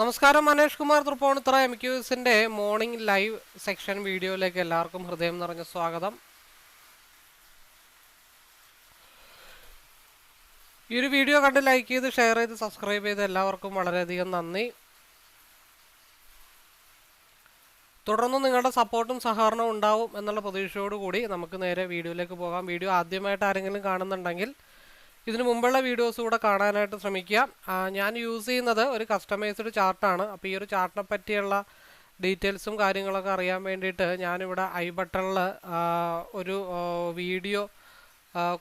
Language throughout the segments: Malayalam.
നമസ്കാരം മനേഷ് കുമാർ തൃപ്പൂണിത്തുറ എം ക്യൂസിന്റെ മോർണിംഗ് ലൈവ് സെക്ഷൻ വീഡിയോയിലേക്ക് എല്ലാവർക്കും ഹൃദയം നിറഞ്ഞ സ്വാഗതം. ഈ ഒരു വീഡിയോ കണ്ട് ലൈക്ക് ചെയ്ത് ഷെയർ ചെയ്ത് സബ്സ്ക്രൈബ് ചെയ്ത് എല്ലാവർക്കും വളരെയധികം നന്ദി. തുടർന്ന് നിങ്ങളുടെ സപ്പോർട്ടും സഹകരണവും ഉണ്ടാവും എന്നുള്ള പ്രതീക്ഷയോടുകൂടി നമുക്ക് നേരെ വീഡിയോയിലേക്ക് പോകാം. വീഡിയോ ആദ്യമായിട്ട് ആരെങ്കിലും കാണുന്നുണ്ടെങ്കിൽ ഇതിനു മുമ്പുള്ള വീഡിയോസ് കൂടെ കാണാനായിട്ട് ശ്രമിക്കുക. ഞാൻ യൂസ് ചെയ്യുന്നത് ഒരു കസ്റ്റമൈസ്ഡ് ചാർട്ടാണ് അപ്പോൾ ഈ ഒരു ചാർട്ടിനെ പറ്റിയുള്ള ഡീറ്റെയിൽസും കാര്യങ്ങളൊക്കെ അറിയാൻ വേണ്ടിയിട്ട് ഞാനിവിടെ ഐ ബട്ടണിൽ ഒരു വീഡിയോ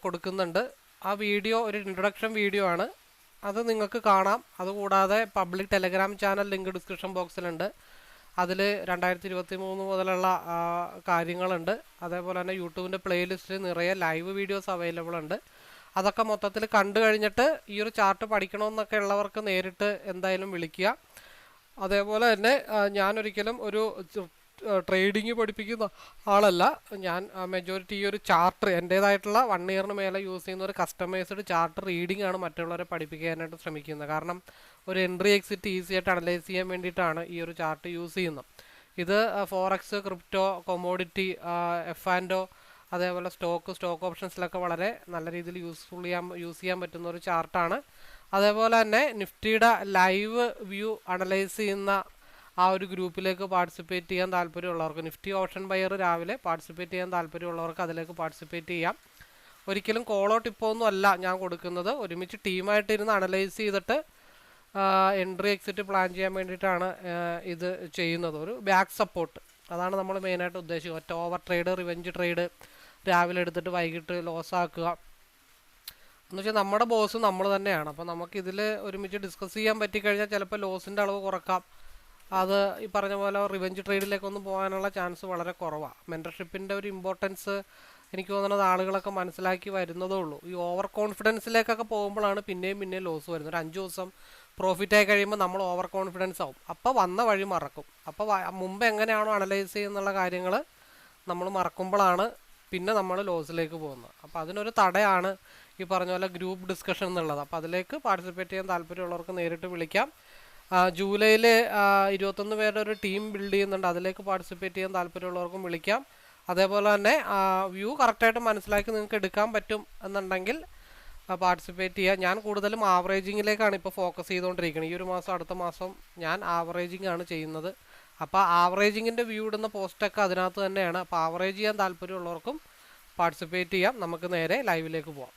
കൊടുക്കുന്നുണ്ട്. ആ വീഡിയോ ഒരു ഇൻട്രൊഡക്ഷൻ വീഡിയോ ആണ്. അത് നിങ്ങൾക്ക് കാണാം. അതുകൂടാതെ public Telegram channel link description ബോക്സിലുണ്ട് അതിൽ രണ്ടായിരത്തി ഇരുപത്തി മൂന്ന് മുതലുള്ള കാര്യങ്ങളുണ്ട്. അതേപോലെ തന്നെ യൂട്യൂബിന്റെ പ്ലേലിസ്റ്റിൽ നിറയെ ലൈവ് വീഡിയോസ് അവൈലബിൾ ഉണ്ട്. അതൊക്കെ മൊത്തത്തിൽ കണ്ടു കഴിഞ്ഞിട്ട് ഈ ഒരു ചാർട്ട് പഠിക്കണമെന്നൊക്കെ ഉള്ളവർക്ക് നേരിട്ട് എന്തായാലും വിളിക്കുക. അതേപോലെ തന്നെ ഞാനൊരിക്കലും ഒരു ട്രേഡിങ് പഠിപ്പിക്കുന്ന ആളല്ല. ഞാൻ മെജോറിറ്റി ഈ ഒരു ചാർട്ട് എന്റേതായിട്ടുള്ള വൺ ഇയറിന് മേലെ യൂസ് ചെയ്യുന്ന ഒരു കസ്റ്റമൈസ്ഡ് ചാർട്ട് റീഡിംഗ് ആണ് മറ്റുള്ളവരെ പഠിപ്പിക്കാനായിട്ട് ശ്രമിക്കുന്നത്. കാരണം ഒരു എൻട്രി എക്സിറ്റ് ഈസി ആയിട്ട് അനലൈസ് ചെയ്യാൻ വേണ്ടിയിട്ടാണ് ഈ ഒരു ചാർട്ട് യൂസ് ചെയ്യുന്നത്. ഇത് ഫോറക്സ് ക്രിപ്റ്റോ കൊമോഡിറ്റി എഫ് ആൻഡോ അതേപോലെ സ്റ്റോക്ക് സ്റ്റോക്ക് ഓപ്ഷൻസിലൊക്കെ വളരെ നല്ല രീതിയിൽ യൂസ്ഫുൾ ചെയ്യാൻ യൂസ് ചെയ്യാൻ പറ്റുന്ന ഒരു ചാർട്ടാണ്. അതേപോലെ തന്നെ നിഫ്റ്റിയുടെ ലൈവ് വ്യൂ അനലൈസ് ചെയ്യുന്ന ആ ഒരു ഗ്രൂപ്പിലേക്ക് പാർട്ടിസിപ്പേറ്റ് ചെയ്യാൻ താല്പര്യമുള്ളവർക്ക് നിഫ്റ്റി ഓപ്ഷൻ ബയർ രാവിലെ പാർട്ടിസിപ്പേറ്റ് ചെയ്യാൻ താല്പര്യമുള്ളവർക്ക് അതിലേക്ക് പാർട്ടിസിപ്പേറ്റ് ചെയ്യാം. ഒരിക്കലും കോളോ ടിപ്പോ ഒന്നും അല്ല ഞാൻ കൊടുക്കുന്നത്. ഒരുമിച്ച് ടീമായിട്ട് ഇരുന്ന് അനലൈസ് ചെയ്തിട്ട് എൻട്രി എക്സിറ്റ് പ്ലാൻ ചെയ്യാൻ വേണ്ടിയിട്ടാണ് ഇത് ചെയ്യുന്നത്. ഒരു ബാക്ക് സപ്പോർട്ട് അതാണ് നമ്മൾ മെയിനായിട്ട് ഉദ്ദേശിക്കുന്നത്. ഒറ്റ ഓവർ ട്രേഡ് റിവെഞ്ച് ട്രേഡ് രാവിലെ എടുത്തിട്ട് വൈകിട്ട് ലോസ് ആക്കുക എന്ന് വെച്ചാൽ നമ്മുടെ ബോസ് നമ്മൾ തന്നെയാണ്. അപ്പോൾ നമുക്ക് ഇതിൽ ഒരുമിച്ച് ഡിസ്കസ് ചെയ്യാൻ പറ്റിക്കഴിഞ്ഞാൽ ചിലപ്പോൾ ലോസിന്റെ അളവ് കുറക്കാം. അത് ഈ പറഞ്ഞ പോലെ റിവെഞ്ച് ട്രേഡിലേക്കൊന്നും പോകാനുള്ള ചാൻസ് വളരെ കുറവാണ് മെന്റർഷിപ്പിന്റെ ഒരു ഇമ്പോർട്ടൻസ് എനിക്ക് തോന്നുന്നത് ആളുകളൊക്കെ മനസ്സിലാക്കി വരുന്നതേ ഉള്ളൂ. ഈ ഓവർ കോൺഫിഡൻസിലേക്കൊക്കെ പോകുമ്പോഴാണ് പിന്നെയും പിന്നെയും ലോസ് വരുന്നത്. ഒരു അഞ്ച് ദിവസം പ്രോഫിറ്റ് ആയി കഴിയുമ്പോൾ നമ്മൾ ഓവർ കോൺഫിഡൻസ് ആവും. അപ്പോൾ വന്ന വഴി മറക്കും. അപ്പോൾ മുമ്പ് എങ്ങനെയാണോ അനലൈസ് ചെയ്യുന്നുള്ള കാര്യങ്ങൾ നമ്മൾ മറക്കുമ്പോഴാണ് പിന്നെ നമ്മൾ ലോസിലേക്ക് പോകുന്നത്. അപ്പോൾ അതിനൊരു തടയാണ് ഈ പറഞ്ഞ പോലെ ഗ്രൂപ്പ് ഡിസ്കഷൻ എന്നുള്ളത്. അപ്പോൾ അതിലേക്ക് പാർട്ടിസിപ്പേറ്റ് ചെയ്യാൻ താല്പര്യമുള്ളവർക്ക് നേരിട്ട് വിളിക്കാം. ജൂലൈയിൽ ഇരുപത്തൊന്ന് പേരുടെ ഒരു ടീം ബിൽഡ് ചെയ്യുന്നുണ്ട്. അതിലേക്ക് പാർട്ടിസിപ്പേറ്റ് ചെയ്യാൻ താല്പര്യമുള്ളവർക്കും വിളിക്കാം. അതേപോലെ തന്നെ വ്യൂ കറക്റ്റായിട്ട് മനസ്സിലാക്കി നിങ്ങൾക്ക് എടുക്കാൻ പറ്റും എന്നുണ്ടെങ്കിൽ പാർട്ടിസിപ്പേറ്റ് ചെയ്യുക ഞാൻ കൂടുതലും ആവറേജിങ്ങിലേക്കാണ് ഇപ്പോൾ ഫോക്കസ് ചെയ്തുകൊണ്ടിരിക്കുന്നത് ഈ ഒരു മാസം അടുത്ത മാസം ഞാൻ ആവറേജിങ് ആണ് ചെയ്യുന്നത്. അപ്പോൾ ആവറേജിങ്ങിന്റെ വ്യൂ ഇടുന്ന പോസ്റ്റൊക്കെ അതിനകത്ത് തന്നെയാണ്. അപ്പോൾ ആവറേജ് ചെയ്യാൻ താല്പര്യമുള്ളവർക്കും പാർട്ടിസിപ്പേറ്റ് ചെയ്യാം. നമുക്ക് നേരെ ലൈവിലേക്ക് പോവാം.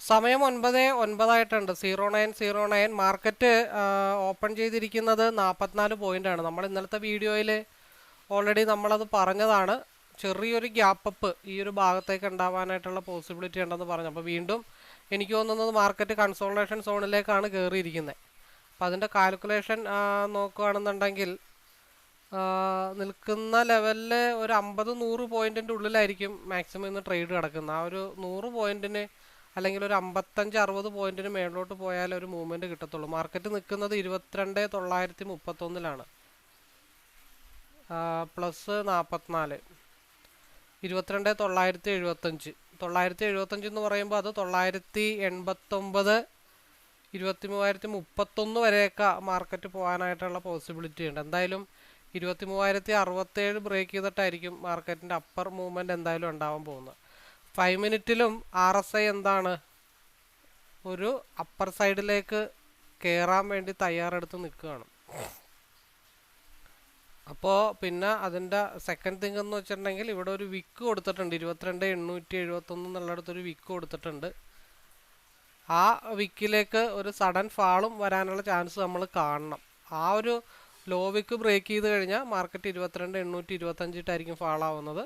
സമയം ഒൻപത് ഒൻപതായിട്ടുണ്ട്. Zero nine zero nine market open ചെയ്തിരിക്കുന്നത് നാൽപ്പത്തിനാല് പോയിന്റാണ് നമ്മൾ ഇന്നലത്തെ വീഡിയോയിൽ ഓൾറെഡി നമ്മളത് പറഞ്ഞതാണ്. ചെറിയൊരു ഗ്യാപ്പ് ഈ ഒരു ഭാഗത്തേക്ക് ഉണ്ടാവാനായിട്ടുള്ള പോസിബിലിറ്റി ഉണ്ടെന്ന് പറഞ്ഞു. അപ്പോൾ വീണ്ടും എനിക്ക് തോന്നുന്നത് മാർക്കറ്റ് കൺസോൾട്ടേഷൻ സോണിലേക്കാണ് കയറിയിരിക്കുന്നത് അപ്പോൾ അതിന്റെ കാൽക്കുലേഷൻ നോക്കുകയാണെന്നുണ്ടെങ്കിൽ നിൽക്കുന്ന ലെവലിൽ ഒരു അമ്പത് നൂറ് പോയിന്റിന്റെ ഉള്ളിലായിരിക്കും മാക്സിമം ഇന്ന് ട്രേഡ് കിടക്കുന്നത് ആ ഒരു നൂറ് പോയിന്റിന് അല്ലെങ്കിൽ ഒരു അമ്പത്തഞ്ച് അറുപത് പോയിന്റിന് മേളിലോട്ട് പോയാൽ ഒരു മൂവ്മെന്റ് കിട്ടത്തുള്ളൂ. മാർക്കറ്റ് നിൽക്കുന്നത് ഇരുപത്തിരണ്ട് തൊള്ളായിരത്തി മുപ്പത്തൊന്നിലാണ് പ്ലസ് നാൽപ്പത്തിനാല് ഇരുപത്തിരണ്ട് തൊള്ളായിരത്തി എഴുപത്തഞ്ച് തൊള്ളായിരത്തി എഴുപത്തഞ്ച് എന്ന് പറയുമ്പോൾ അത് തൊള്ളായിരത്തി എൺപത്തൊമ്പത് ഇരുപത്തി മൂവായിരത്തി മുപ്പത്തൊന്ന് വരെയൊക്കെ മാർക്കറ്റ് പോകാനായിട്ടുള്ള പോസിബിലിറ്റി ഉണ്ട്. എന്തായാലും ഇരുപത്തി മൂവായിരത്തി അറുപത്തേഴ് ബ്രേക്ക് ചെയ്തിട്ടായിരിക്കും മാർക്കറ്റിന്റെ അപ്പർ മൂവ്മെന്റ് എന്തായാലും ഉണ്ടാവാൻ പോകുന്നത്. ഫൈവ് മിനിറ്റിലും ആർ എസ് ഐ എന്താണ്? ഒരു അപ്പർ സൈഡിലേക്ക് കയറാൻ വേണ്ടി തയ്യാറെടുത്ത് നിൽക്കുകയാണ്. അപ്പോൾ പിന്നെ അതിന്റെ സെക്കൻഡ് തിങ് എന്ന് വെച്ചിട്ടുണ്ടെങ്കിൽ ഇവിടെ ഒരു വിക്ക് കൊടുത്തിട്ടുണ്ട്. ഇരുപത്തിരണ്ട് എണ്ണൂറ്റി എഴുപത്തൊന്ന് എന്നുള്ളടത്തൊരു വിക്ക് കൊടുത്തിട്ടുണ്ട്. ആ വിക്കിലേക്ക് ഒരു സഡൻ ഫാളും വരാനുള്ള ചാൻസ് നമ്മൾ കാണണം. ആ ഒരു ലോ വിക്ക് ബ്രേക്ക് ചെയ്ത് കഴിഞ്ഞാൽ മാർക്കറ്റ് ഇരുപത്തിരണ്ട് എണ്ണൂറ്റി ഇരുപത്തഞ്ചിട്ടായിരിക്കും ഫാളാവുന്നത്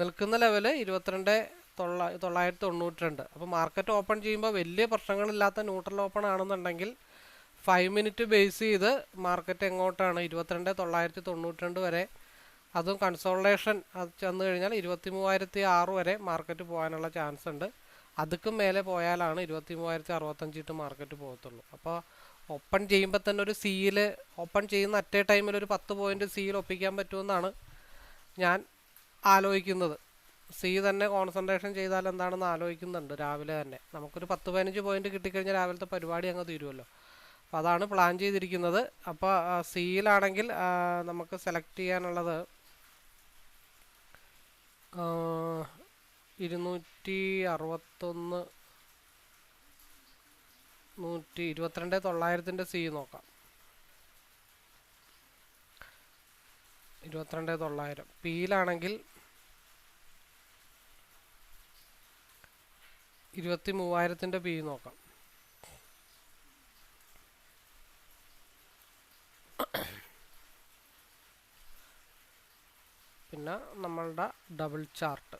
നിൽക്കുന്ന ലെവൽ ഇരുപത്തിരണ്ട് തൊള്ള തൊള്ളായിരത്തി തൊണ്ണൂറ്റി രണ്ട് അപ്പോൾ മാർക്കറ്റ് ഓപ്പൺ ചെയ്യുമ്പോൾ വലിയ പ്രശ്നങ്ങളില്ലാത്ത ന്യൂട്രൽ ഓപ്പൺ ആണെന്നുണ്ടെങ്കിൽ ഫൈവ് മിനിറ്റ് ബേസ് ചെയ്ത് മാർക്കറ്റ് എങ്ങോട്ടാണ്? ഇരുപത്തിരണ്ട് തൊള്ളായിരത്തി തൊണ്ണൂറ്റി രണ്ട് വരെ. അതും കൺസോൾട്ടേഷൻ അത് ചെന്ന് കഴിഞ്ഞാൽ ഇരുപത്തി മൂവായിരത്തി ആറ് വരെ മാർക്കറ്റ് പോകാനുള്ള ചാൻസ് ഉണ്ട്. അതുക്കും മേലെ പോയാലാണ് ഇരുപത്തി മൂവായിരത്തി അറുപത്തഞ്ചിട്ട് മാർക്കറ്റ് പോകത്തുള്ളൂ. അപ്പോൾ ഓപ്പൺ ചെയ്യുമ്പോൾ തന്നെ ഒരു സീൽ ഓപ്പൺ ചെയ്യുന്ന അറ്റേ ടൈമിൽ ഒരു പത്ത് പോയിന്റ് സീൽ ഒപ്പിക്കാൻ പറ്റുമെന്നാണ് ഞാൻ ആലോചിക്കുന്നത്. സി തന്നെ കോൺസെൻട്രേഷൻ ചെയ്താൽ എന്താണെന്ന് ആലോചിക്കുന്നുണ്ട് രാവിലെ തന്നെ. നമുക്കൊരു പത്ത് പതിനഞ്ച് പോയിന്റ് കിട്ടിക്കഴിഞ്ഞാൽ രാവിലത്തെ പരിപാടി അങ്ങ് തീരുമല്ലോ അപ്പോൾ അതാണ് പ്ലാൻ ചെയ്തിരിക്കുന്നത്. അപ്പോൾ സിയിലാണെങ്കിൽ നമുക്ക് സെലക്ട് ചെയ്യാനുള്ളത് ഇരുന്നൂറ്റി അറുപത്തൊന്ന് നൂറ്റി ഇരുപത്തിരണ്ട് തൊള്ളായിരത്തിന്റെ സി നോക്കാം. ഇരുപത്തിരണ്ട് തൊള്ളായിരം. പിയിലാണെങ്കിൽ ഇരുപത്തി മൂവായിരത്തിന്റെ പി നോക്കാം. പിന്നെ നമ്മളുടെ ഡബിൾ ചാർട്ട്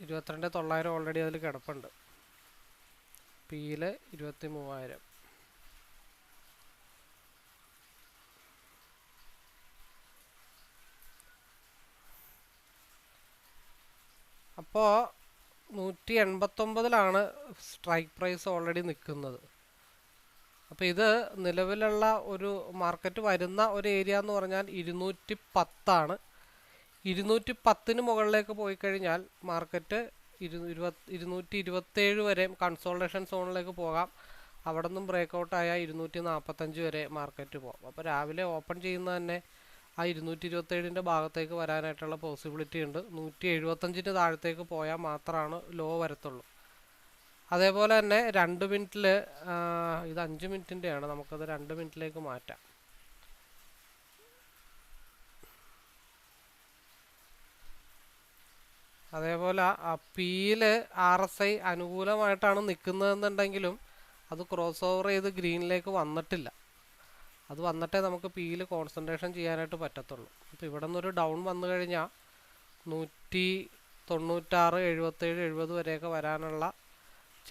ഇരുപത്തിരണ്ട് തൊള്ളായിരം ഓൾറെഡി അതിൽ കിടപ്പുണ്ട്. പിയിൽ ഇരുപത്തി മൂവായിരം അപ്പോൾ നൂറ്റി എൺപത്തൊമ്പതിലാണ് സ്ട്രൈക്ക് പ്രൈസ് ഓൾറെഡി നിൽക്കുന്നത്. അപ്പോൾ ഇത് നിലവിലുള്ള ഒരു മാർക്കറ്റ് വരുന്ന ഒരു ഏരിയ എന്ന് പറഞ്ഞാൽ ഇരുന്നൂറ്റി പത്താണ് ഇരുന്നൂറ്റി പത്തിന് മുകളിലേക്ക് പോയി കഴിഞ്ഞാൽ മാർക്കറ്റ് ഇരു ഇരുപത് ഇരുന്നൂറ്റി ഇരുപത്തേഴ് വരെ കൺസോൾട്ടേഷൻ സോണിലേക്ക് പോകാം. അവിടെ നിന്നും ബ്രേക്കൗട്ടായ ഇരുന്നൂറ്റി നാൽപ്പത്തഞ്ച് വരെ മാർക്കറ്റ് പോകാം. അപ്പോൾ രാവിലെ ഓപ്പൺ ചെയ്യുന്ന തന്നെ ആ ഇരുന്നൂറ്റി ഇരുപത്തേഴിന്റെ ഭാഗത്തേക്ക് വരാനായിട്ടുള്ള പോസിബിലിറ്റി ഉണ്ട്. നൂറ്റി എഴുപത്തഞ്ചിന് താഴത്തേക്ക് പോയാൽ മാത്രമാണ് ലോ വരത്തുള്ളൂ. അതേപോലെ തന്നെ രണ്ട് മിനിറ്റിൽ ഇത് അഞ്ച് മിനിറ്റിന്റെയാണ് നമുക്കത് രണ്ട് മിനിറ്റിലേക്ക് മാറ്റാം. അതേപോലെ അപ്പീൽ ആർ എസ് ഐ അനുകൂലമായിട്ടാണ് നിൽക്കുന്നതെന്നുണ്ടെങ്കിലും അത് ക്രോസ് ഓവർ ചെയ്ത് ഗ്രീനിലേക്ക് വന്നിട്ടില്ല. അത് വന്നിട്ടേ നമുക്ക് പിയിൽ കോൺസെൻട്രേഷൻ ചെയ്യാനായിട്ട് പറ്റത്തുള്ളൂ. അപ്പോൾ ഇവിടെ നിന്നൊരു ഡൗൺ വന്നു കഴിഞ്ഞാൽ നൂറ്റി തൊണ്ണൂറ്റാറ് എഴുപത്തേഴ് എഴുപത് വരെയൊക്കെ വരാനുള്ള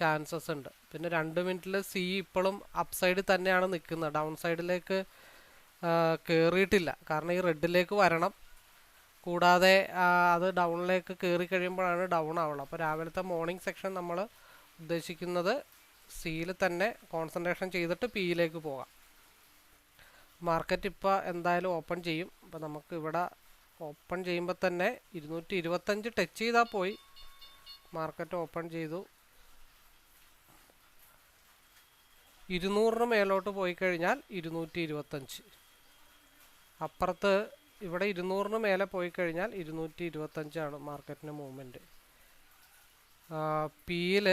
ചാൻസസ് ഉണ്ട്. പിന്നെ രണ്ട് മിനിറ്റിൽ സി ഇപ്പോഴും അപ്പ് സൈഡിൽ തന്നെയാണ് നിൽക്കുന്നത്. ഡൗൺ സൈഡിലേക്ക് കയറിയിട്ടില്ല കാരണം ഈ റെഡിലേക്ക് വരണം. കൂടാതെ അത് ഡൗണിലേക്ക് കയറി കഴിയുമ്പോഴാണ് ഡൗൺ ആവുള്ളൂ അപ്പോൾ രാവിലത്തെ മോർണിംഗ് സെക്ഷൻ നമ്മൾ ഉദ്ദേശിക്കുന്നത് സിയിൽ തന്നെ കോൺസെൻട്രേഷൻ ചെയ്തിട്ട് പിയിലേക്ക് പോകാം. മാർക്കറ്റ് ഇപ്പോൾ എന്തായാലും ഓപ്പൺ ചെയ്യും. അപ്പോൾ നമുക്ക് ഇവിടെ ഓപ്പൺ ചെയ്യുമ്പോൾ തന്നെ ഇരുന്നൂറ്റി ഇരുപത്തഞ്ച് ടച്ച് ചെയ്താൽ പോയി. മാർക്കറ്റ് ഓപ്പൺ ചെയ്തു. ഇരുന്നൂറിന് മേലോട്ട് പോയി കഴിഞ്ഞാൽ ഇരുന്നൂറ്റി ഇരുപത്തഞ്ച് അപ്പുറത്ത് ഇവിടെ ഇരുന്നൂറിന് മേലെ പോയി കഴിഞ്ഞാൽ ഇരുന്നൂറ്റി ഇരുപത്തഞ്ചാണ് മാർക്കറ്റിന്റെ മൂവ്മെന്റ്. പിയിൽ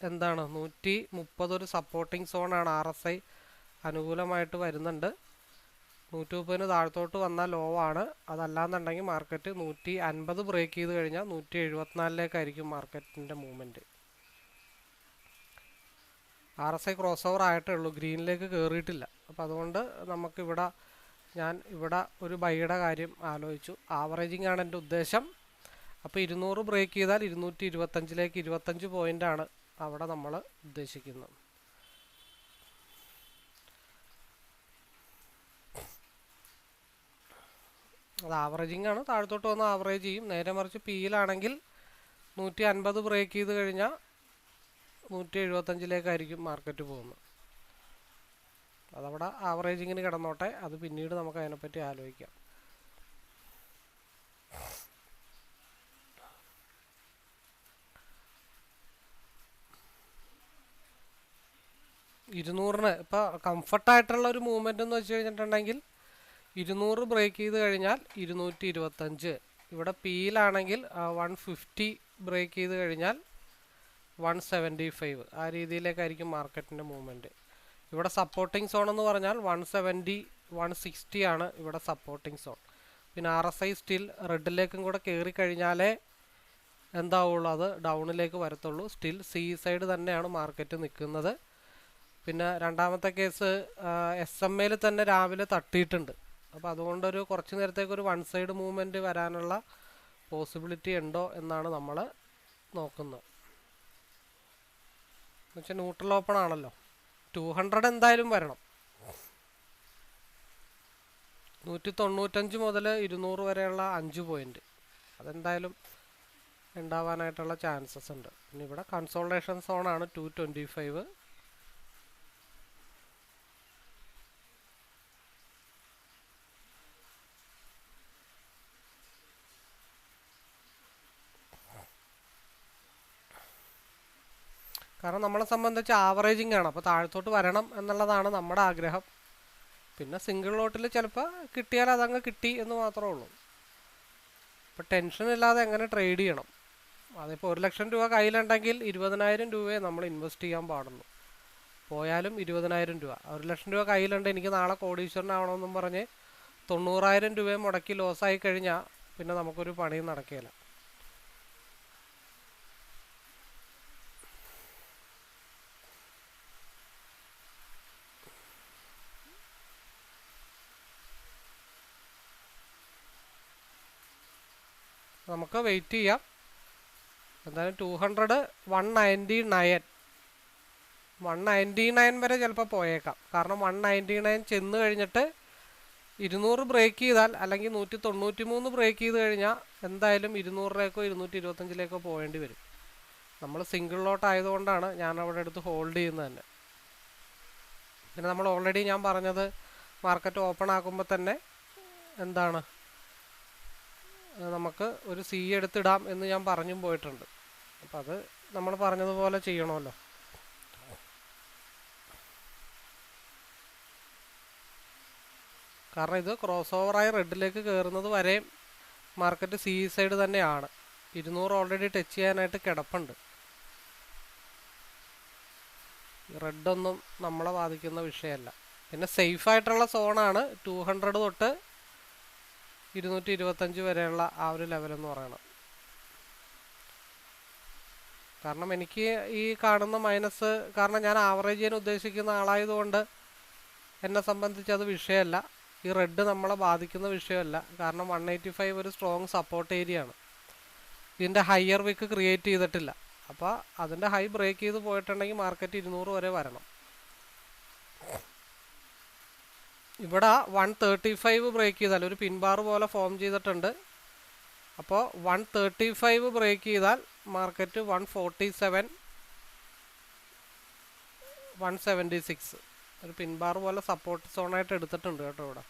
എന്താണ്? നൂറ്റി മുപ്പത് ഒരു സപ്പോർട്ടിംഗ് സോണാണ് ആർ എസ് ഐ അനുകൂലമായിട്ട് വരുന്നുണ്ട്. നൂറ്റി മുപ്പതിന് താഴത്തോട്ട് വന്നാൽ ലോ ആണ്. അതല്ലാന്നുണ്ടെങ്കിൽ മാർക്കറ്റ് നൂറ്റി അൻപത് ബ്രേക്ക് ചെയ്ത് കഴിഞ്ഞാൽ നൂറ്റി എഴുപത്തിനാലിലേക്കായിരിക്കും മാർക്കറ്റിന്റെ movement. R S I cross over ആയിട്ടേ ഉള്ളൂ. ഗ്രീനിലേക്ക് കയറിയിട്ടില്ല അപ്പോൾ അതുകൊണ്ട് നമുക്കിവിടെ ഞാൻ ഇവിടെ ഒരു ബൈയുടെ കാര്യം ആലോചിച്ചു. ആവറേജിങ് ആണ് എന്റെ ഉദ്ദേശം. അപ്പോൾ ഇരുന്നൂറ് ബ്രേക്ക് ചെയ്താൽ ഇരുന്നൂറ്റി ഇരുപത്തഞ്ചിലേക്ക് ഇരുപത്തഞ്ച് ആണ് അവിടെ നമ്മൾ ഉദ്ദേശിക്കുന്നത്. അത് ആവറേജിങ് ആണ്. താഴത്തോട്ട് വന്ന് ആവറേജ് ചെയ്യും. നേരെ മറിച്ച് പിയിലാണെങ്കിൽ നൂറ്റി അൻപത് ബ്രേക്ക് ചെയ്ത് കഴിഞ്ഞാൽ നൂറ്റി എഴുപത്തഞ്ചിലേക്കായിരിക്കും മാർക്കറ്റ് പോകുന്നത്. അതവിടെ ആവറേജിങ്ങിന് കിടന്നോട്ടെ അത് പിന്നീട് നമുക്ക് അതിനെപ്പറ്റി ആലോചിക്കാം. ഇരുന്നൂറിന് ഇപ്പോൾ കംഫർട്ടായിട്ടുള്ള ഒരു മൂവ്മെന്റ് എന്ന് വെച്ച് കഴിഞ്ഞിട്ടുണ്ടെങ്കിൽ ഇരുന്നൂറ് ബ്രേക്ക് ചെയ്ത് കഴിഞ്ഞാൽ ഇരുന്നൂറ്റി ഇരുപത്തഞ്ച് ഇവിടെ പിയിലാണെങ്കിൽ വൺ ഫിഫ്റ്റി ബ്രേക്ക് ചെയ്ത് കഴിഞ്ഞാൽ വൺ സെവന്റി ഫൈവ് ആ രീതിയിലേക്കായിരിക്കും മാർക്കറ്റിന്റെ മൂവ്മെന്റ് ഇവിടെ സപ്പോർട്ടിംഗ് സോൺ എന്ന് പറഞ്ഞാൽ വൺ സെവന്റി വൺ സിക്സ്റ്റി ആണ് ഇവിടെ സപ്പോർട്ടിംഗ് സോൺ പിന്നെ ആർ എസ് ഐ സ്റ്റിൽ റെഡിലേക്കും കൂടെ കയറി കഴിഞ്ഞാലേ എന്താവുള്ളൂ അത് ഡൗണിലേക്ക് വരത്തുള്ളൂ. സ്റ്റിൽ സി സൈഡ് തന്നെയാണ് മാർക്കറ്റ് നിൽക്കുന്നത്. പിന്നെ രണ്ടാമത്തെ കേസ് എസ് എം എയിൽ തന്നെ രാവിലെ തട്ടിയിട്ടുണ്ട്. അപ്പോൾ അതുകൊണ്ടൊരു കുറച്ച് നേരത്തേക്ക് ഒരു വൺ സൈഡ് മൂവ്മെന്റ് വരാനുള്ള പോസിബിലിറ്റി ഉണ്ടോ എന്നാണ് നമ്മൾ നോക്കുന്നത്. എന്നുവെച്ചാൽ ന്യൂട്രൽ ഓപ്പൺ ആണല്ലോ. ടു ഹൺഡ്രഡ് എന്തായാലും വരണം. നൂറ്റി തൊണ്ണൂറ്റഞ്ച് മുതൽ ഇരുന്നൂറ് വരെയുള്ള അഞ്ച് പോയിന്റ് അതെന്തായാലും ഉണ്ടാവാനായിട്ടുള്ള ചാൻസസ് ഉണ്ട്. പിന്നെ ഇവിടെ കൺസോൾട്ടേഷൻ സോണാണ് ടു ട്വന്റി ഫൈവ് കാരണം നമ്മളെ സംബന്ധിച്ച് ആവറേജിങ് ആണ്. അപ്പോൾ താഴത്തോട്ട് വരണം എന്നുള്ളതാണ് നമ്മുടെ ആഗ്രഹം. പിന്നെ സിംഗിൾ ലോട്ടിൽ ചിലപ്പോൾ കിട്ടിയാൽ അതങ്ങ് കിട്ടി എന്ന് മാത്രമേ ഉള്ളൂ. അപ്പോൾ ടെൻഷൻ ഇല്ലാതെ എങ്ങനെ ട്രേഡ് ചെയ്യണം? അതിപ്പോൾ ഒരു ലക്ഷം രൂപ കയ്യിലുണ്ടെങ്കിൽ ഇരുപതിനായിരം രൂപയെ നമ്മൾ ഇൻവെസ്റ്റ് ചെയ്യാൻ പാടുള്ളൂ. പോയാലും ഇരുപതിനായിരം രൂപ. ഒരു ലക്ഷം രൂപ കയ്യിലുണ്ട് എനിക്ക് നാളെ കോടീശ്വരനാവണമെന്നും പറഞ്ഞ് തൊണ്ണൂറായിരം രൂപയും മുടക്കി ലോസായി കഴിഞ്ഞാൽ പിന്നെ നമുക്കൊരു പണിയും നടക്കുകയില്ല നമുക്ക് വെയിറ്റ് ചെയ്യാം. എന്തായാലും two hundred one ninety nine one ninety nine വരെ ചിലപ്പോൾ പോയേക്കാം. കാരണം വൺ നയന്റി നയൻ ചെന്ന് കഴിഞ്ഞിട്ട് ഇരുന്നൂറ് ബ്രേക്ക് ചെയ്താൽ അല്ലെങ്കിൽ നൂറ്റി തൊണ്ണൂറ്റി മൂന്ന് ബ്രേക്ക് ചെയ്ത് കഴിഞ്ഞാൽ എന്തായാലും ഇരുന്നൂറിലേക്കോ ഇരുന്നൂറ്റി ഇരുപത്തഞ്ചിലേക്കോ പോകേണ്ടി വരും. നമ്മൾ സിംഗിൾ ലോട്ട് ആയതുകൊണ്ടാണ് ഞാൻ അവിടെ എടുത്ത് ഹോൾഡ് ചെയ്യുന്നത് തന്നെ. പിന്നെ നമ്മൾ ഓൾറെഡി ഞാൻ പറഞ്ഞത് മാർക്കറ്റ് ഓപ്പൺ ആക്കുമ്പോൾ തന്നെ എന്താണ്? നമുക്ക് ഒരു സി എടുത്തിടാം എന്ന് ഞാൻ പറഞ്ഞും പോയിട്ടുണ്ട്. അപ്പം അത് നമ്മൾ പറഞ്ഞതുപോലെ ചെയ്യണമല്ലോ. കാരണം ഇത് ക്രോസ് ഓവറായി റെഡിലേക്ക് കയറുന്നത് വരെയും മാർക്കറ്റ് സി സൈഡ് തന്നെയാണ്. ഇരുന്നൂറ് ഓൾറെഡി ടച്ച് ചെയ്യാനായിട്ട് കിടപ്പുണ്ട്. റെഡൊന്നും നമ്മളെ ബാധിക്കുന്ന വിഷയമല്ല. പിന്നെ സേഫ് ആയിട്ടുള്ള സോണാണ് ടു ഹൺഡ്രഡ് തൊട്ട് ഇരുന്നൂറ്റി ഇരുപത്തഞ്ച് വരെയുള്ള ആ ഒരു ലെവലെന്ന് പറയണം. കാരണം എനിക്ക് ഈ കാണുന്ന മൈനസ് കാരണം ഞാൻ ആവറേജ് ചെയ്യാൻ ഉദ്ദേശിക്കുന്ന ആളായതുകൊണ്ട് എന്നെ സംബന്ധിച്ച് അത് വിഷയമല്ല. ഈ റെഡ് നമ്മളെ ബാധിക്കുന്ന വിഷയമല്ല. കാരണം വൺ എയ്റ്റി ഫൈവ് ഒരു സ്ട്രോങ് സപ്പോർട്ട് ഏരിയ ആണ്. ഇതിന്റെ ഹയർ വിക്ക് ക്രിയേറ്റ് ചെയ്തിട്ടില്ല. അപ്പോൾ അതിന്റെ ഹൈ ബ്രേക്ക് ചെയ്ത് പോയിട്ടുണ്ടെങ്കിൽ മാർക്കറ്റ് ഇരുന്നൂറ് വരെ വരണം. ഇവിടെ വൺ തേർട്ടി ഫൈവ് ബ്രേക്ക് ചെയ്താൽ ഒരു പിൻബാർ പോലെ ഫോം ചെയ്തിട്ടുണ്ട്. അപ്പോൾ വൺ തേർട്ടി ഫൈവ് ബ്രേക്ക് ചെയ്താൽ market one forty seven one seventy six ഒരു പിൻബാർ പോലെ സപ്പോർട്ട് സോണായിട്ട് എടുത്തിട്ടുണ്ട് കേട്ടോ ഇവിടെ.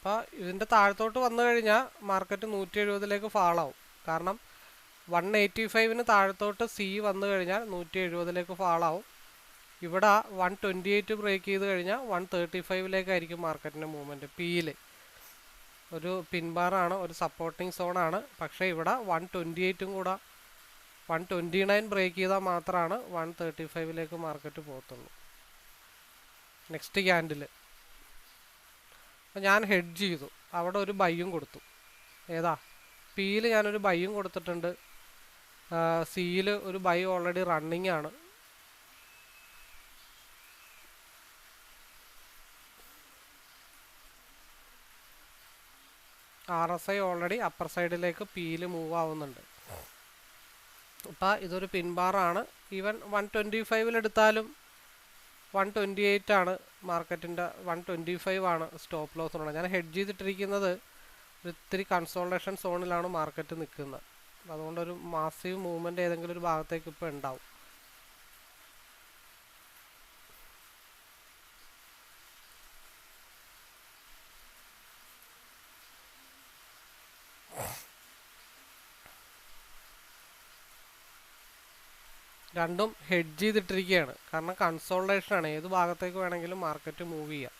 അപ്പോൾ ഇതിന്റെ താഴത്തോട്ട് വന്നു കഴിഞ്ഞാൽ മാർക്കറ്റ് നൂറ്റി എഴുപതിലേക്ക് ഫാളാവും. കാരണം വൺ എയ്റ്റി ഫൈവിന് താഴത്തോട്ട് സി വന്നു കഴിഞ്ഞാൽ നൂറ്റി എഴുപതിലേക്ക് ഫാളാവും. ഇവിടെ വൺ ട്വന്റി എയ്റ്റ് ബ്രേക്ക് ചെയ്ത് കഴിഞ്ഞാൽ വൺ തേർട്ടി ഫൈവിലേക്കായിരിക്കും മാർക്കറ്റിന്റെ മൂവ്മെന്റ് പിയിൽ ഒരു പിൻബാറാണ് ഒരു സപ്പോർട്ടിങ് സോണാണ് പക്ഷേ ഇവിടെ വൺ ട്വന്റി എയ്റ്റും കൂടെ വൺ ട്വന്റി നയൻ ബ്രേക്ക് ചെയ്താൽ മാത്രമാണ് വൺ തേർട്ടി ഫൈവിലേക്ക് മാർക്കറ്റ് പോകത്തുള്ളൂ. നെക്സ്റ്റ് ക്യാൻഡിൽ അപ്പോൾ ഞാൻ ഹെഡ്ജ് ചെയ്തു. അവിടെ ഒരു ബൈയും കൊടുത്തു. ഏതാ? പിയിൽ ഞാനൊരു ബൈയും കൊടുത്തിട്ടുണ്ട്. സിയിൽ ഒരു ബൈ ഓൾറെഡി റണ്ണിങ് ആണ്. R S I already upper സൈഡിലേക്ക് പിയിൽ മൂവ് ആവുന്നുണ്ട്. അപ്പോൾ ഇതൊരു പിൻബാറാണ് ഈവൻ വൺ ട്വന്റി ഫൈവിലെടുത്താലും വൺ ട്വന്റി എയ്റ്റ് ആണ് മാർക്കറ്റിന്റെ വൺ ട്വന്റി ഫൈവ് ആണ് സ്റ്റോപ്പ് ലോസ് ഉള്ളത് ഞാൻ ഹെഡ്ജ് ചെയ്തിട്ടിരിക്കുന്നത് ഒരു ഇത്തിരി കൺസോൾട്ടേഷൻ സോണിലാണ് മാർക്കറ്റ് നിൽക്കുന്നത്. അതുകൊണ്ടൊരു മാസീവ് മൂവ്മെന്റ് ഏതെങ്കിലും ഒരു ഭാഗത്തേക്ക് ഇപ്പോൾ ഉണ്ടാവും. രണ്ടും ഹെഡ്ജ് ചെയ്തിട്ടിരിക്കുകയാണ്. കാരണം കൺസോൾട്ടേഷൻ ആണ്. ഏത് ഭാഗത്തേക്ക് വേണമെങ്കിലും മാർക്കറ്റ് മൂവ് ചെയ്യാം.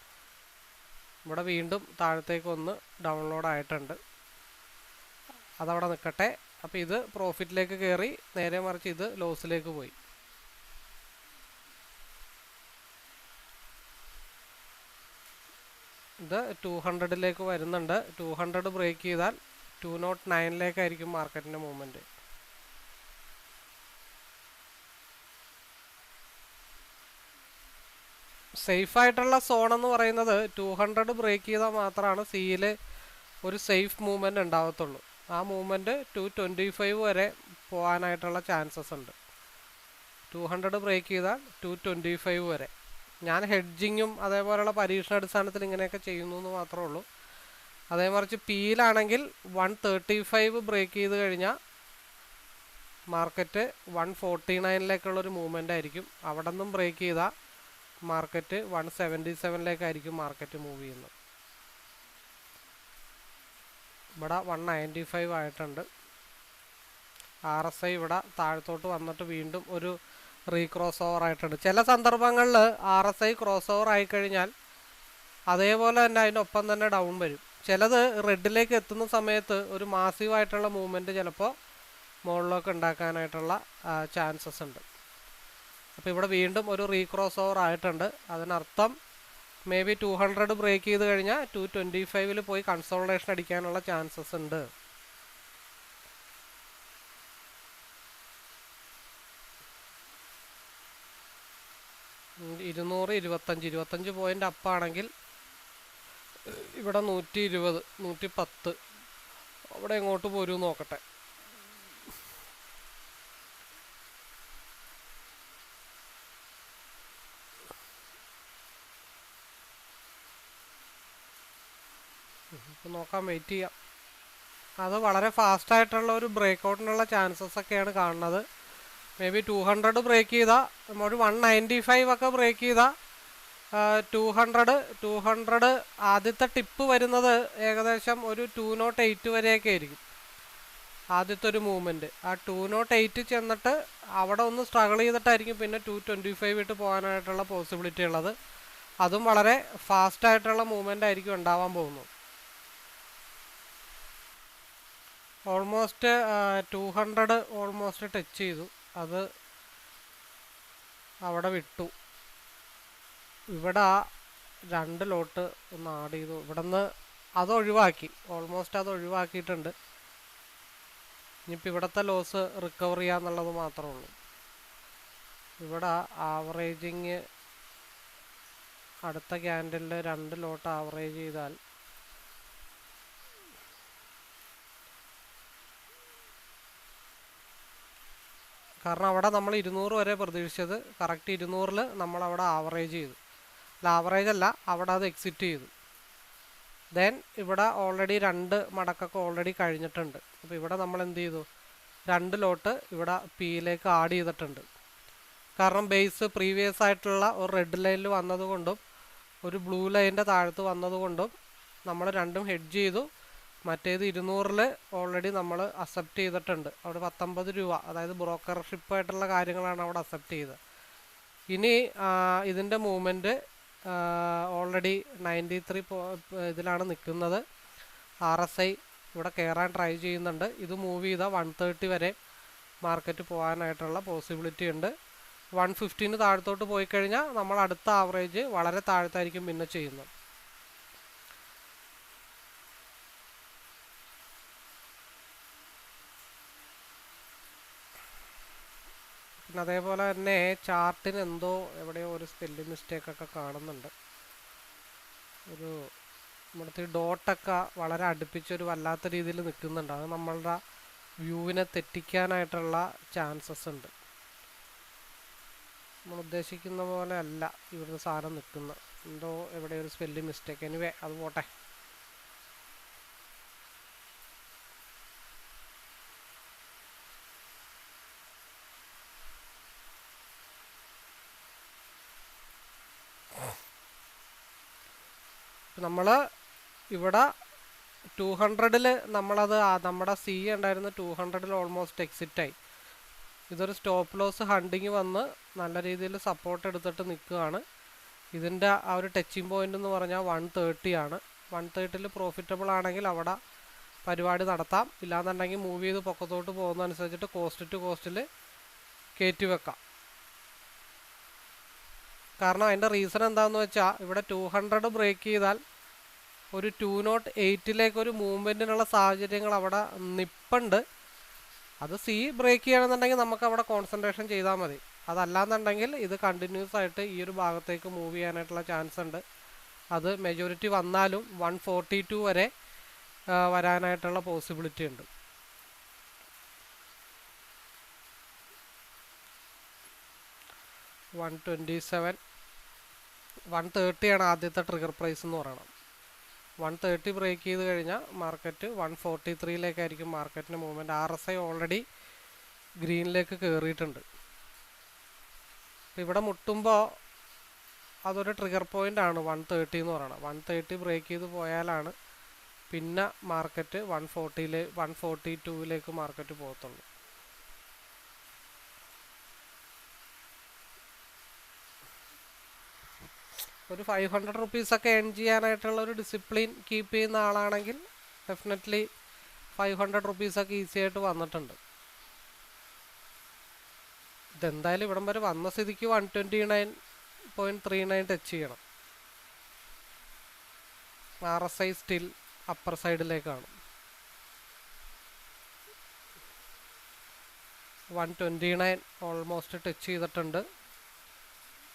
ഇവിടെ വീണ്ടും താഴത്തേക്ക് ഒന്ന് ഡൗൺലോഡ് ആയിട്ടുണ്ട്. അതവിടെ നിൽക്കട്ടെ അപ്പോൾ ഇത് പ്രോഫിറ്റിലേക്ക് കയറി നേരെ മറിച്ച് ഇത് ലോസിലേക്ക് പോയി. ഇത് ടു ഹൺഡ്രഡിലേക്ക് വരുന്നുണ്ട്. ടു ഹൺഡ്രഡ് ബ്രേക്ക് ചെയ്താൽ ടു നോട്ട് നയനിലേക്കായിരിക്കും മാർക്കറ്റിന്റെ മൂവ്മെന്റ് സേഫ് ആയിട്ടുള്ള സോൺ എന്ന് പറയുന്നത് ടു ഹൺഡ്രഡ് ബ്രേക്ക് ചെയ്താൽ മാത്രമാണ് സിയിൽ ഒരു സേഫ് മൂവ്മെന്റ് ഉണ്ടാകത്തുള്ളൂ ആ മൂവ്മെന്റ് ടു ട്വന്റി ഫൈവ് വരെ പോകാനായിട്ടുള്ള ചാൻസസ് ഉണ്ട്. ടു ഹൺഡ്രഡ് ബ്രേക്ക് ചെയ്താൽ ടു ട്വന്റി ഫൈവ് വരെ. ഞാൻ ഹെഡ്ജിങ്ങും അതേപോലെയുള്ള പരീക്ഷണാടിസ്ഥാനത്തിൽ ഇങ്ങനെയൊക്കെ ചെയ്യുന്നു എന്ന് മാത്രമേ ഉള്ളൂ. അതേ മറിച്ച് പിയിലാണെങ്കിൽ വൺ തേർട്ടി ഫൈവ് ബ്രേക്ക് ചെയ്ത് കഴിഞ്ഞാൽ മാർക്കറ്റ് വൺ ഫോർട്ടി നയനിലേക്കുള്ളൊരു മൂവ്മെന്റ് ആയിരിക്കും. അവിടെ നിന്നും ബ്രേക്ക് ചെയ്താൽ മാർക്കറ്റ് വൺ സെവന്റി സെവനിലേക്കായിരിക്കും മാർക്കറ്റ് മൂവ് ചെയ്യുന്നത്. ഇവിടെ വൺ നയന്റി ഫൈവ് ആയിട്ടുണ്ട്. ആർ എസ് ഐ ഇവിടെ താഴത്തോട്ട് വന്നിട്ട് വീണ്ടും ഒരു റീക്രോസ് ഓവർ ആയിട്ടുണ്ട്. ചില സന്ദർഭങ്ങളിൽ R S I cross over ആയിക്കഴിഞ്ഞാൽ അതേപോലെ തന്നെ അതിനൊപ്പം തന്നെ ഡൗൺ വരും. ചിലത് റെഡിലേക്ക് എത്തുന്ന സമയത്ത് ഒരു മാസീവായിട്ടുള്ള മൂവ്മെന്റ് ചിലപ്പോൾ മുകളിലൊക്കെ ഉണ്ടാക്കാനായിട്ടുള്ള ചാൻസസ് ഉണ്ട്. അപ്പോൾ ഇവിടെ വീണ്ടും ഒരു റീക്രോസ് ഓവർ ആയിട്ടുണ്ട്. അതിനർത്ഥം may be two hundred break ചെയ്ത് കഴിഞ്ഞാൽ ടു ട്വന്റി ഫൈവിൽ പോയി കൺസോൾട്ടേഷൻ അടിക്കാനുള്ള ചാൻസസ് ഉണ്ട്. ഇരുന്നൂറ് ഇരുപത്തഞ്ച് ഇരുപത്തഞ്ച് പോയിന്റ് അപ്പാണെങ്കിൽ ഇവിടെ നൂറ്റി ഇരുപത് നൂറ്റി പത്ത്. അവിടെ എങ്ങോട്ട് പോരൂ നോക്കട്ടെ. നോക്കാം വെയിറ്റ് ചെയ്യാം. അത് വളരെ ഫാസ്റ്റായിട്ടുള്ള ഒരു ബ്രേക്ക് ഔട്ടിനുള്ള ചാൻസസ് ഒക്കെയാണ് കാണുന്നത്. May be two hundred break ചെയ്താൽ ഒരു വൺ നയന്റി ഫൈവ് ഒക്കെ ബ്രേക്ക് ചെയ്താൽ ടു ഹൺഡ്രഡ് ടു ഹൺഡ്രഡ് ആദ്യത്തെ ടിപ്പ് വരുന്നത് ഏകദേശം ഒരു ടു നോട്ട് എയ്റ്റ് വരെയൊക്കെ ആയിരിക്കും. ആദ്യത്തെ ഒരു മൂവ്മെന്റ് ആ ടു നോട്ട് എയ്റ്റ് ചെന്നിട്ട് അവിടെ ഒന്ന് സ്ട്രഗിൾ ചെയ്തിട്ടായിരിക്കും പിന്നെ ടു ട്വന്റി ഫൈവ് ഇട്ട് പോകാനായിട്ടുള്ള പോസിബിലിറ്റി ഉള്ളത്. അതും വളരെ ഫാസ്റ്റായിട്ടുള്ള മൂവ്മെന്റ് ആയിരിക്കും ഉണ്ടാവാൻ പോകുന്നത്. Almost two hundred almost touch ചെയ്തു. അത് അവിടെ വിട്ടു. ഇവിടെ രണ്ട് ലോട്ട് ഒന്ന് ആഡ് ചെയ്തു. ഇവിടെ നിന്ന് അത് ഒഴിവാക്കി. ഓൾമോസ്റ്റ് അത് ഒഴിവാക്കിയിട്ടുണ്ട്. ഇനിയിപ്പോൾ ഇവിടുത്തെ ലോസ് റിക്കവർ ചെയ്യാന്നുള്ളത് മാത്രമേ ഉള്ളൂ. ഇവിടെ ആവറേജിങ് അടുത്ത ക്യാൻഡലിൽ രണ്ട് ലോട്ട് ആവറേജ് ചെയ്താൽ കാരണം അവിടെ നമ്മൾ ഇരുന്നൂറ് വരെ പ്രതീക്ഷിച്ചത് കറക്റ്റ് ഇരുന്നൂറിൽ നമ്മൾ അവിടെ ആവറേജ് ചെയ്തു. അല്ല ആവറേജ് അല്ല അവിടെ അത് എക്സിറ്റ് ചെയ്തു. ദെൻ ഇവിടെ ഓൾറെഡി രണ്ട് മടക്കൊക്കെ ഓൾറെഡി കഴിഞ്ഞിട്ടുണ്ട്. അപ്പോൾ ഇവിടെ നമ്മൾ എന്ത് ചെയ്തു? രണ്ട് ലോട്ട് ഇവിടെ പിയിലേക്ക് ആഡ് ചെയ്തിട്ടുണ്ട്. കാരണം ബേസ് പ്രീവിയസ് ആയിട്ടുള്ള ഒരു റെഡ് ലൈനിൽ വന്നതുകൊണ്ടും ഒരു ബ്ലൂ ലൈനിന്റെ താഴത്ത് വന്നതുകൊണ്ടും നമ്മൾ രണ്ടും ഹെഡ്ജ് ചെയ്തു. മറ്റേത് ഇരുന്നൂറിൽ ഓൾറെഡി നമ്മൾ അക്സെപ്റ്റ് ചെയ്തിട്ടുണ്ട്. അവിടെ പത്തൊമ്പത് രൂപ അതായത് ബ്രോക്കർഷിപ്പായിട്ടുള്ള കാര്യങ്ങളാണ് അവിടെ അക്സെപ്റ്റ് ചെയ്തത്. ഇനി ഇതിന്റെ മൂവ്മെന്റ് ഓൾറെഡി നയന്റി ത്രീ ഇതിലാണ് നിൽക്കുന്നത്. ആർ എസ് ഐ ഇവിടെ കയറാൻ ട്രൈ ചെയ്യുന്നുണ്ട്. ഇത് മൂവ് ചെയ്താൽ വൺ തേർട്ടി വരെ മാർക്കറ്റ് പോകാനായിട്ടുള്ള പോസിബിലിറ്റി ഉണ്ട്. വൺ ഫിഫ്റ്റീന് താഴത്തോട്ട് പോയി കഴിഞ്ഞാൽ നമ്മൾ അടുത്ത ആവറേജ് വളരെ താഴത്തായിരിക്കും പിന്നെ ചെയ്യുന്നത്. പിന്നെ അതേപോലെ തന്നെ ചാർട്ടിന് എന്തോ എവിടെയോ ഒരു സ്പെല്ലിംഗ് മിസ്റ്റേക്കൊക്കെ കാണുന്നുണ്ട്. ഒരു ഇവിടുത്തെ ഡോട്ടൊക്കെ വളരെ അടുപ്പിച്ചൊരു വല്ലാത്ത രീതിയിൽ നിൽക്കുന്നുണ്ട്. അത് നമ്മളുടെ വ്യൂവിനെ തെറ്റിക്കാനായിട്ടുള്ള ചാൻസസ് ഉണ്ട്. നമ്മൾ ഉദ്ദേശിക്കുന്ന പോലെ അല്ല ഇവിടുത്തെ സാധനം നിൽക്കുന്നത്. എന്തോ എവിടെയൊരു ഒരു സ്പെല്ലിംഗ് മിസ്റ്റേക്ക് എനിവേ അത് പോട്ടെ. നമ്മൾ ഇവിടെ ടു ഹൺഡ്രഡിൽ നമ്മളത് നമ്മുടെ സി ഉണ്ടായിരുന്ന ടു ഹൺഡ്രഡിൽ ഓൾമോസ്റ്റ് എക്സിറ്റായി ഇതൊരു സ്റ്റോപ്പ് ലോസ് ഹണ്ടിങ് വന്ന് നല്ല രീതിയിൽ സപ്പോർട്ട് എടുത്തിട്ട് നിൽക്കുകയാണ്. ഇതിന്റെ ആ ഒരു ടച്ചിങ് പോയിന്റ് എന്ന് പറഞ്ഞാൽ വൺ തേർട്ടി ആണ്. വൺ തേർട്ടിയിൽ പ്രോഫിറ്റബിൾ ആണെങ്കിൽ അവിടെ പരിപാടി നടത്താം. ഇല്ലാന്നുണ്ടെങ്കിൽ മൂവ് ചെയ്ത് പൊക്കത്തോട്ട് പോകുന്നതനുസരിച്ചിട്ട് കോസ്റ്റ് ടു കോസ്റ്റിൽ കയറ്റി വെക്കാം. കാരണം അതിന്റെ റീസൺ എന്താണെന്ന് വെച്ചാൽ ഇവിടെ ടു ഹൺഡ്രഡ് ബ്രേക്ക് ചെയ്താൽ ഒരു ടു നോട്ട് എയ്റ്റിലേക്ക് ഒരു മൂവ്മെന്റിനുള്ള സാഹചര്യങ്ങൾ അവിടെ നിപ്പുണ്ട്. അത് സി ബ്രേക്ക് ചെയ്യണമെന്നുണ്ടെങ്കിൽ നമുക്ക് അവിടെ കോൺസെൻട്രേഷൻ ചെയ്താൽ മതി. അതല്ലാന്നുണ്ടെങ്കിൽ ഇത് കണ്ടിന്യൂസ് ആയിട്ട് ഈ ഒരു ഭാഗത്തേക്ക് മൂവ് ചെയ്യാനായിട്ടുള്ള ചാൻസ് ഉണ്ട്. അത് മെജോറിറ്റി വന്നാലും വൺ ഫോർട്ടി ടു വരെ വരാനായിട്ടുള്ള പോസിബിലിറ്റി ഉണ്ട്. വൺ ട്വന്റി സെവൻ വൺ തേർട്ടിയാണ് ആദ്യത്തെ ട്രിഗർ പ്രൈസ് എന്ന് പറയണം. വൺ തേർട്ടി ബ്രേക്ക് ചെയ്ത് കഴിഞ്ഞാൽ മാർക്കറ്റ് വൺ ഫോർട്ടി ത്രീയിലേക്കായിരിക്കും മാർക്കറ്റിന്റെ movement R S I already ഗ്രീനിലേക്ക് കയറിയിട്ടുണ്ട് ഇവിടെ മുട്ടുമ്പോൾ അതൊരു ട്രിഗർ പോയിന്റ് ആണ് വൺ തേർട്ടി എന്ന് പറയുന്നത് വൺ തേർട്ടി ബ്രേക്ക് ചെയ്ത് പോയാലാണ് പിന്നെ മാർക്കറ്റ് വൺ ഫോർട്ടിയിലെ വൺ ഫോർട്ടി ടൂവിലേക്ക് മാർക്കറ്റ് പോകത്തുള്ളൂ. ഒരു ഫൈവ് ഹൺഡ്രഡ് റുപ്പീസൊക്കെ ഏൺ ചെയ്യാനായിട്ടുള്ള ഒരു ഡിസിപ്ലിൻ കീപ്പ് ചെയ്യുന്ന ആളാണെങ്കിൽ ഡെഫിനറ്റ്ലി ഫൈവ് ഹൺഡ്രഡ് റുപ്പീസൊക്കെ ഈസി ആയിട്ട് വന്നിട്ടുണ്ട്. ഇതെന്തായാലും ഇവിടം വരെ വന്ന സ്ഥിതിക്ക് one twenty nine point three nine touch ചെയ്യണം. R S I still upper സൈഡിലേക്കാണ് one twenty nine almost touch ചെയ്തിട്ടുണ്ട്.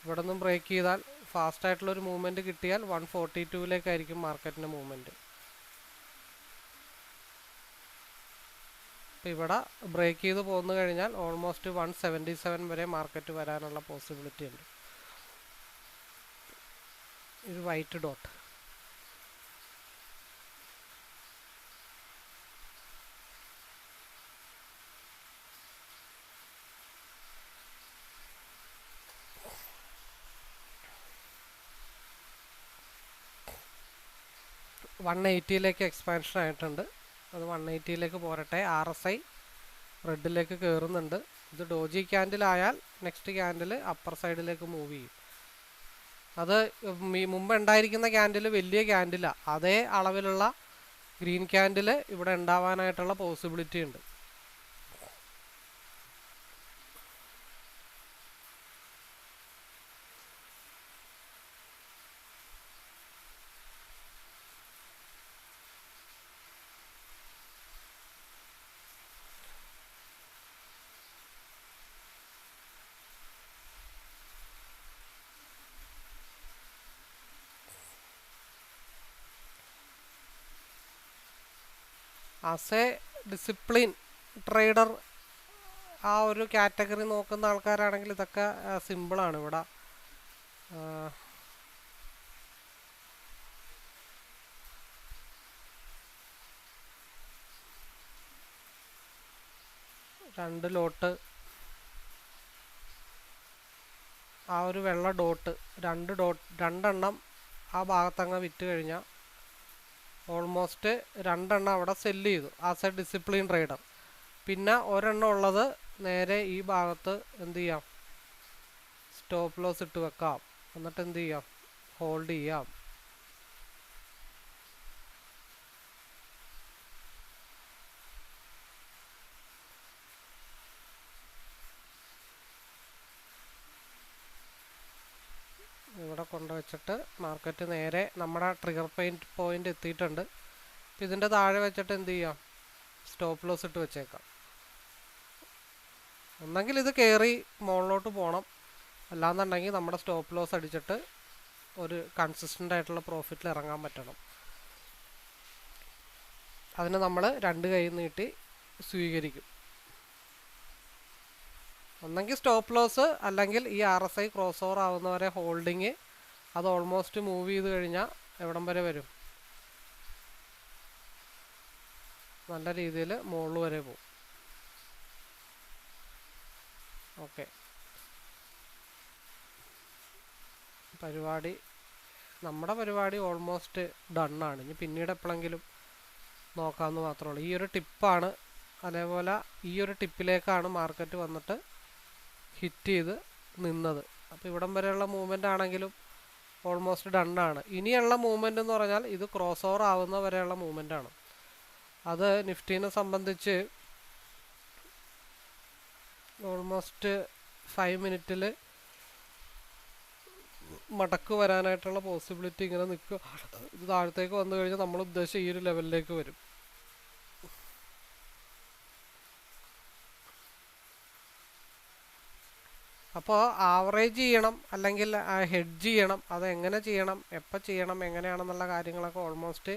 ഇവിടെ നിന്നും ബ്രേക്ക് ചെയ്താൽ ഫാസ്റ്റ് ആയിട്ടുള്ള ഒരു മൂവ്മെന്റ് കിട്ടിയാൽ വൺ ഫോർട്ടി ടുവിലേക്കായിരിക്കും മാർക്കറ്റിന്റെ മൂവ്മെന്റ് അപ്പോൾ ഇവിടെ ബ്രേക്ക് ചെയ്ത് പോന്നു കഴിഞ്ഞാൽ ഓൾമോസ്റ്റ് വൺ സെവന്റി സെവൻ വരെ മാർക്കറ്റ് വരാനുള്ള പോസിബിലിറ്റി ഉണ്ട്. ഒരു വൈറ്റ് ഡോട്ട്. വൺ എയ്റ്റിയിലേക്ക് എക്സ്പാൻഷൻ ആയിട്ടുണ്ട്. അത് വൺ എയ്റ്റിയിലേക്ക് പോരട്ടെ. ആർ എസ് ഐ റെഡിലേക്ക് കയറുന്നുണ്ട് ഇത് ഡോജി ക്യാൻഡിലായാൽ നെക്സ്റ്റ് ക്യാൻഡിൽ അപ്പർ സൈഡിലേക്ക് മൂവ് ചെയ്യും. അത് മുമ്പ് ഉണ്ടായിരിക്കുന്ന ക്യാൻഡിൽ വലിയ ക്യാൻഡിലാണ് അതേ അളവിലുള്ള ഗ്രീൻ ക്യാൻഡിൽ ഇവിടെ ഉണ്ടാവാനായിട്ടുള്ള പോസിബിലിറ്റി ഉണ്ട്. ആസ് എ ഡിസിപ്ലിൻ ട്രേഡർ ആ ഒരു കാറ്റഗറി നോക്കുന്ന ആൾക്കാരാണെങ്കിൽ ഇതൊക്കെ സിമ്പിളാണ് ഇവിടെ. രണ്ട് ലോട്ട്. ആ ഒരു വെള്ള ഡോട്ട് രണ്ട് ഡോട്ട് രണ്ടെണ്ണം ആ ഭാഗത്തങ്ങ് വിറ്റ് കഴിഞ്ഞാൽ ഓൾമോസ്റ്റ് രണ്ടെണ്ണം അവിടെ സെല്ല് ചെയ്തു. ആസ് എ ഡിസിപ്ലിൻ ട്രേഡർ പിന്നെ ഒരെണ്ണം ഉള്ളത് നേരെ ഈ ഭാഗത്ത് എന്ത് ചെയ്യാം? സ്റ്റോപ്പ് ലോസ് ഇട്ട് വെക്കാം. എന്നിട്ട് എന്ത് ചെയ്യാം? ഹോൾഡ് ചെയ്യാം. കൊണ്ടുവച്ചിട്ട് മാർക്കറ്റ് നേരെ നമ്മുടെ ട്രിഗർ പോയിന്റ് പോയിന്റ് എത്തിയിട്ടുണ്ട്. അപ്പം ഇതിന്റെ താഴെ വെച്ചിട്ട് എന്ത് ചെയ്യാം? സ്റ്റോപ്പ് ലോസ് ഇട്ട് വെച്ചേക്കാം. ഒന്നെങ്കിൽ ഇത് കയറി മുകളിലോട്ട് പോകണം അല്ലാന്നുണ്ടെങ്കിൽ നമ്മുടെ സ്റ്റോപ്പ് ലോസ് അടിച്ചിട്ട് ഒരു കൺസിസ്റ്റന്റ് ആയിട്ടുള്ള പ്രോഫിറ്റിൽ ഇറങ്ങാൻ പറ്റണം. അതിന് നമ്മൾ രണ്ട് കൈ നീട്ടി സ്വീകരിക്കും. ഒന്നെങ്കിൽ സ്റ്റോപ്പ് ലോസ് അല്ലെങ്കിൽ ഈ R S I cross over ആവുന്നവരെ holding അത് ഓൾമോസ്റ്റ് മൂവ് ചെയ്ത് കഴിഞ്ഞാൽ എവിടം വരെ വരും? നല്ല രീതിയിൽ മുകളിൽ വരെ പോവും ഓക്കെ. പരിപാടി നമ്മുടെ പരിപാടി ഓൾമോസ്റ്റ് ഡണ്ണാണ് ഇനി പിന്നീട് എപ്പോഴെങ്കിലും നോക്കാമെന്ന് മാത്രമേ ഉള്ളൂ. ഈ ഒരു ടിപ്പാണ് അതേപോലെ ഈ ഒരു ടിപ്പിലേക്കാണ് മാർക്കറ്റ് വന്നിട്ട് ഹിറ്റ് ചെയ്ത് നിന്നത്. അപ്പോൾ ഇവിടം വരെയുള്ള മൂവ്മെന്റ് ആണെങ്കിലും ഓൾമോസ്റ്റ് ഡണ്ണാണ് ഇനിയുള്ള മൂവ്മെന്റ് എന്ന് പറഞ്ഞാൽ ഇത് ക്രോസ് ഓവർ ആവുന്ന വരെയുള്ള മൂവ്മെന്റ് ആണ്. അത് നിഫ്റ്റീനെ സംബന്ധിച്ച് ഓൾമോസ്റ്റ് ഫൈവ് മിനിറ്റിൽ മടക്ക് വരാനായിട്ടുള്ള പോസിബിലിറ്റി ഇങ്ങനെ നിൽക്കുക. ഇത് താഴത്തേക്ക് വന്നു കഴിഞ്ഞാൽ നമ്മൾ ഉദ്ദേശിച്ച ഈ ഒരു ലെവലിലേക്ക് വരും. അപ്പോൾ ആവറേജ് ചെയ്യണം അല്ലെങ്കിൽ ഹെഡ്ജ് ചെയ്യണം അത് എങ്ങനെ ചെയ്യണം എപ്പോൾ ചെയ്യണം എങ്ങനെയാണെന്നുള്ള കാര്യങ്ങളൊക്കെ ഓൾമോസ്റ്റ്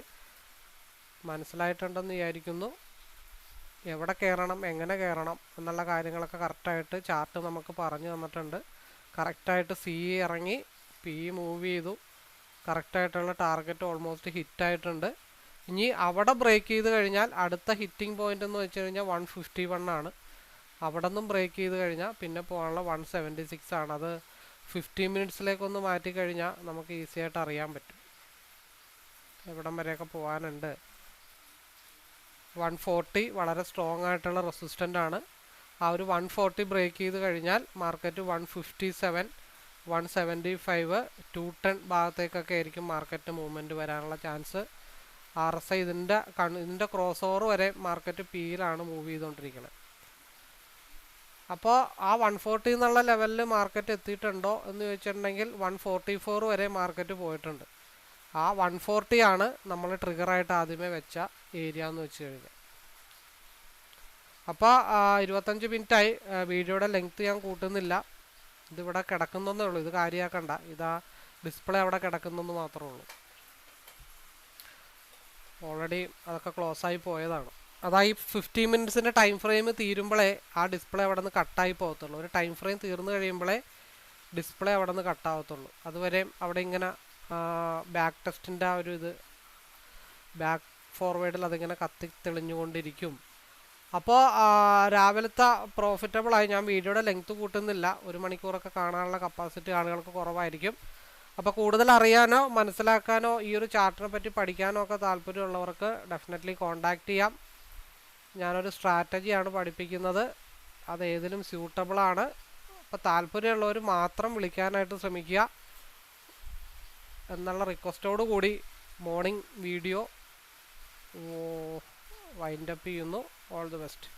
മനസ്സിലായിട്ടുണ്ടെന്ന് വിചാരിക്കുന്നു. എവിടെ കയറണം എങ്ങനെ കയറണം എന്നുള്ള കാര്യങ്ങളൊക്കെ കറക്റ്റായിട്ട് ചാർട്ട് നമുക്ക് പറഞ്ഞു തന്നിട്ടുണ്ട്. കറക്റ്റായിട്ട് സി ഇറങ്ങി പി മൂവ് ചെയ്തു. കറക്റ്റായിട്ടുള്ള ടാർഗറ്റ് ഓൾമോസ്റ്റ് ഹിറ്റായിട്ടുണ്ട് ഇനി അവിടെ ബ്രേക്ക് ചെയ്ത് കഴിഞ്ഞാൽ അടുത്ത ഹിറ്റിംഗ് പോയിന്റ് എന്ന് വെച്ച് കഴിഞ്ഞാൽ വൺ ഫിഫ്റ്റി വൺ ആണ്. അവിടെ നിന്നും ബ്രേക്ക് ചെയ്ത് കഴിഞ്ഞാൽ പിന്നെ പോകാനുള്ള വൺ സെവന്റി സിക്സ് ആണ്. അത് ഫിഫ്റ്റീൻ മിനിറ്റ്സിലേക്കൊന്ന് മാറ്റി കഴിഞ്ഞാൽ നമുക്ക് ഈസി ആയിട്ട് അറിയാൻ പറ്റും. എവിടം വരെയൊക്കെ പോകാനുണ്ട്. വൺ ഫോർട്ടി വളരെ സ്ട്രോങ് ആയിട്ടുള്ള റെസിസ്റ്റന്റ് ആണ്. ആ ഒരു വൺ ഫോർട്ടി ബ്രേക്ക് ചെയ്ത് കഴിഞ്ഞാൽ market one fifty seven one seventy five two ten ഭാഗത്തേക്കൊക്കെ ആയിരിക്കും മാർക്കറ്റ് മൂവ്മെന്റ് വരാനുള്ള ചാൻസ് ആർ എസ് ഐ ഇതിന്റെ കൺ ഇതിന്റെ ക്രോസ് ഓവർ വരെ മാർക്കറ്റ് പിയിലാണ് മൂവ് ചെയ്തുകൊണ്ടിരിക്കുന്നത് അപ്പോൾ ആ വൺ ഫോർട്ടി എന്നുള്ള ലെവലിൽ മാർക്കറ്റ് എത്തിയിട്ടുണ്ടോ എന്ന് ചോദിച്ചിട്ടുണ്ടെങ്കിൽ വൺ ഫോർട്ടി ഫോർ വരെ മാർക്കറ്റ് പോയിട്ടുണ്ട്. ആ വൺ ഫോർട്ടി ആണ് നമ്മൾ ട്രിഗറായിട്ട് ആദ്യമേ വെച്ച ഏരിയ എന്ന് വെച്ച് കഴിഞ്ഞാൽ അപ്പോൾ ഇരുപത്തഞ്ച് മിനിറ്റായി വീഡിയോയുടെ ലെങ്ത്ത് ഞാൻ കൂട്ടുന്നില്ല. ഇതിവിടെ കിടക്കുന്നതെന്നേ ഉള്ളൂ. ഇത് കാര്യമാക്കണ്ട ഇതാ ഡിസ്പ്ലേ അവിടെ കിടക്കുന്നെന്ന് മാത്രമേ ഉള്ളൂ. ഓൾറെഡി അതൊക്കെ ക്ലോസ് ആയി പോയതാണ്. അതാ ഈ ഫിഫ്റ്റി മിനിറ്റ്സിന്റെ ടൈം ഫ്രെയിം തീരുമ്പോഴേ ആ ഡിസ്പ്ലേ അവിടെ നിന്ന് കട്ടായി പോകത്തുള്ളൂ. ഒരു ടൈം ഫ്രെയിം തീർന്നു കഴിയുമ്പോഴേ ഡിസ്പ്ലേ അവിടെ നിന്ന് കട്ടാവത്തുള്ളൂ അതുവരെ അവിടെ ഇങ്ങനെ ബാക്ക് ടെസ്റ്റിന്റെ ആ ഒരു ഇത് ബാക്ക് ഫോർവേഡിൽ അതിങ്ങനെ കത്തി തെളിഞ്ഞുകൊണ്ടിരിക്കും. അപ്പോൾ രാവിലത്തെ പ്രോഫിറ്റബിളായി ഞാൻ വീഡിയോയുടെ ലെങ്ത്ത് കൂട്ടുന്നില്ല. ഒരു മണിക്കൂറൊക്കെ കാണാനുള്ള കപ്പാസിറ്റി ആളുകൾക്ക് കുറവായിരിക്കും. അപ്പോൾ കൂടുതൽ അറിയാനോ മനസ്സിലാക്കാനോ ഈ ഒരു ചാർട്ടിനെ പറ്റി പഠിക്കാനോ ഒക്കെ താല്പര്യമുള്ളവർക്ക് ഡെഫിനറ്റ്ലി കോണ്ടാക്ട് ചെയ്യാം. ഞാനൊരു സ്ട്രാറ്റജിയാണ് പഠിപ്പിക്കുന്നത്. അത് ഏതിലും സ്യൂട്ടബിളാണ് അപ്പോൾ താല്പര്യമുള്ളവർ മാത്രം വിളിക്കാനായിട്ട് ശ്രമിക്കുക. എന്നുള്ള റിക്വസ്റ്റോടു കൂടി മോർണിംഗ് വീഡിയോ വൈൻഡപ്പ് ചെയ്യുന്നു. All the best